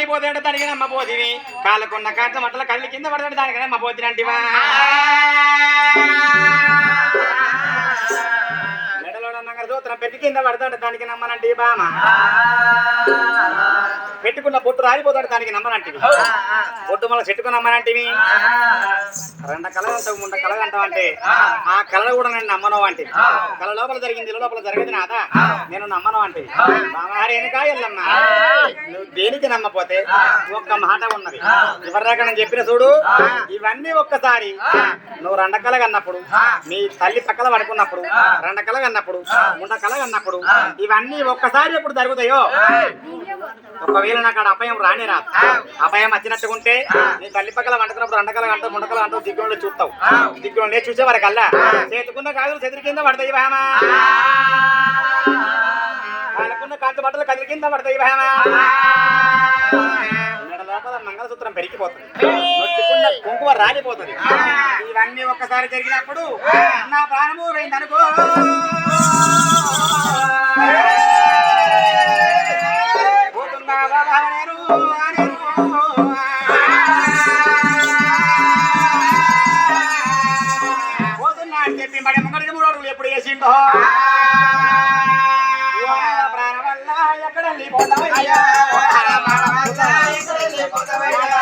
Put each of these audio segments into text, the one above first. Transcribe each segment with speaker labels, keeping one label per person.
Speaker 1: పోతే దానికి నమ్మ పోతిని కాళ్ళకున్న కాంత మట్టల కళ్ళు కింద పడతాడు దానికి నమ్మ పోతినంటివా మెడలో నమ్మగర దూత్రం పెట్టి కింద పడతాడు దానికి నమ్మనండి బామ. పెట్టుకున్న పొట్టు రాలిపోతాడు దానికి నమ్మనంటివి. పొట్టు మళ్ళీ చెట్టుకు నమ్మనంటివి. రెండ కలగంటావు ముండ కలగంటావు అంటే ఆ. కళ కూడా నేను నమ్మను అంటే. కళ లోపల జరిగింది లోపల జరిగింది నాదా? నేను నమ్మను అంటే. బామారి వెనుక ఎల్లమ్మ నువ్వు దేనికి నమ్మపోతే ఒక్క మాట ఉన్నది. ఇవరిదాకా నేను చెప్పిన చూడు. ఇవన్నీ ఒక్కసారి నువ్వు రెండ కళ కన్నప్పుడు మీ తల్లి పక్కల పడుకున్నప్పుడు రెండ కళ కన్నప్పుడు ముండ కళ కన్నప్పుడు ఇవన్నీ ఒక్కసారి ఎప్పుడు జరుగుతాయో? ఒకవేళ నాకు ఆడ అపాయం రానే రాదు. అపాయం వచ్చినట్టుగా ఉంటే నీ తల్లి పక్కల వండుకున్నప్పుడు రెండకల అంటావు ముండకల అంటావు దిగ్గులో చూస్తావు. దిగ్గులో చూసే వరకల్లా చేతుకున్న కాదులు చెదిరి కింద పడతాయి భామా వాళ్ళకున్న కాంతి బట్టలు కదిరి కింద పడతాయి లోపల మంగళసూత్రం పెరిగిపోతుంది. కుంకుమ రాలిపోతుంది. ఇవన్నీ ఒక్కసారి జరిగినప్పుడు నా ప్రాణము పోయిందనుకో చెప్పి మరి ముంగడికి మూడు అడుగులు ఎప్పుడు వేసిండో ప్రాణం వల్ల ఎక్కడ వెళ్ళిపోతావయ్యా? ఎక్కడ వెళ్ళిపోతావయ్యా?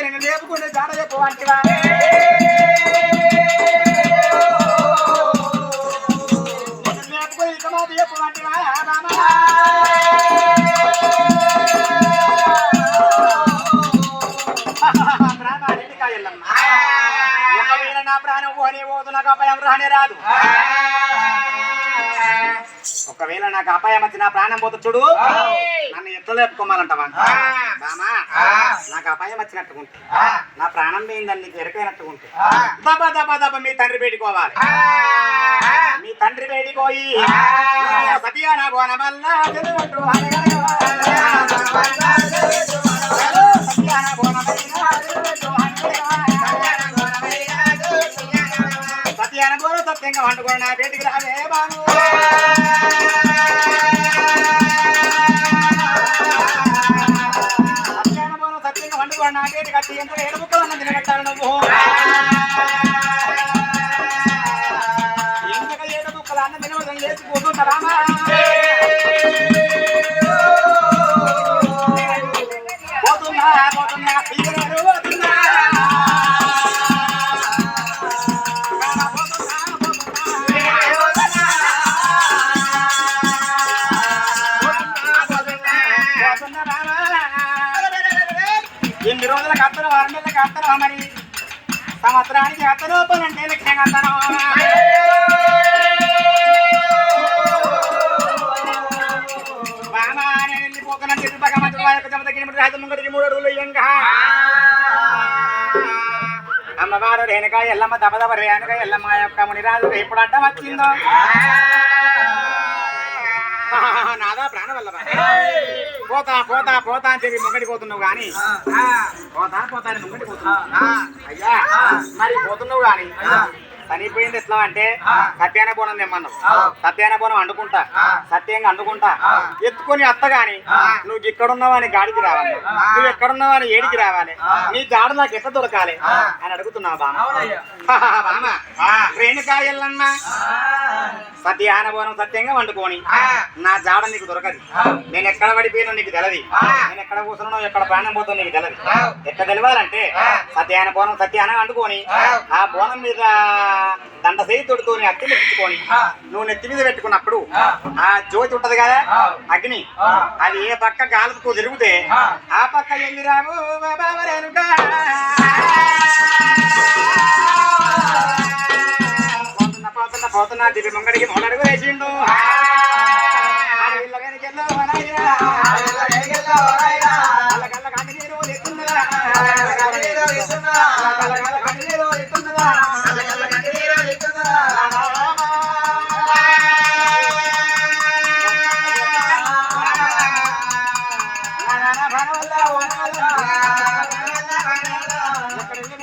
Speaker 1: లేపుకుంటే జాడ చెప్పు అంటే నాకు అపాయం వచ్చి నా ప్రాణం పోతే చూడు. నన్ను ఎట్లా లేపుకోమాలంటావా? బామా నాకు అపాయం వచ్చినట్టుకుంటే నా ప్రాణం పోయిందని నీకు ఎరకైనట్టుకుంటే దబ దబ దబ మీ తండ్రి బయటికోవాలి మీ తండ్రి సత్యాన గోన వల్ల. సత్యాన. సత్యాన సత్యంగా వండుకొని నా బయటికి రావే బాను. నా బయటికి కట్టి ఏడు ముక్కలు అన్న తినగట్టాలి నువ్వు ఎందుక ఏడు ముక్కలు అన్న తినవదని లేచి కూతుంటా పోతున్నా పోతున్నా తీయలేరు పోతున్నా రోజులకు అత్తను వారం నెలలకు అత్తను మరి. సంవత్సరానికి అత్తను పన్నెండు లక్షంగా అత్తను యొక్క చెమట కిలోమీటర్ రాజు ముంగడికి మూడు అడుగులు ఇయ్యంగా. అమ్మవారు రేణుక ఎల్లమ్మ దబదబ రేణుక ఎల్లమ్మ యొక్క మునిరాజు ఎప్పుడు అడ్డం వచ్చిందో. నాదా ప్రాణ వల్ల పోతా పోతా పోతా అని చెప్పి ముంగడి పోతున్నావు కానీ పోతా పోతా అని ముంగడి పోతున్నావు. అయ్యా మరి పోతున్నావు కానీ చనిపోయింది ఎట్లా అంటే సత్యాన బోనం తెమ్మన్నావు. సత్యాన బోనం అండుకుంటా సత్యంగా అండుకుంటా. ఎత్తుకొని అత్త గాని నువ్వు అని గాడికి రావాలి. నువ్వు ఎక్కడున్నావా అని ఏడికి రావాలి. నీ జాడ నాకు ఎట్లా దొరకాలి అని అడుగుతున్నావు బామ బామ రేణుకా సత్యాన బోనం సత్యంగా వండుకొని. నా జాడ నీకు దొరకదు. నేను ఎక్కడ పడిపోయినా నీకు తెలది. నేను ఎక్కడ కూర్చున్నానో ఎక్కడ ప్రాణం పోతుందో నీకు తెలది. ఎక్కడ తెలియాలంటే సత్యాన బోనం సత్యాన వండుకొని ఆ. బోనం మీద దండ చేయి తొడుకొని అత్తి పెట్టుకొని నువ్వు నెత్తి మీద పెట్టుకున్నప్పుడు ఆ. జ్యోతి ఉంటది కదా అగ్ని. అది ఏ పక్క గాలుకు తిరిగితే ఆ. పక్క ఎల్లి రాము బాబారేనుగా పోతున్నా పోతున్నా దివి ముంగడికి మొదడుగు వేసిండు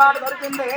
Speaker 1: వాడు దొరికింది.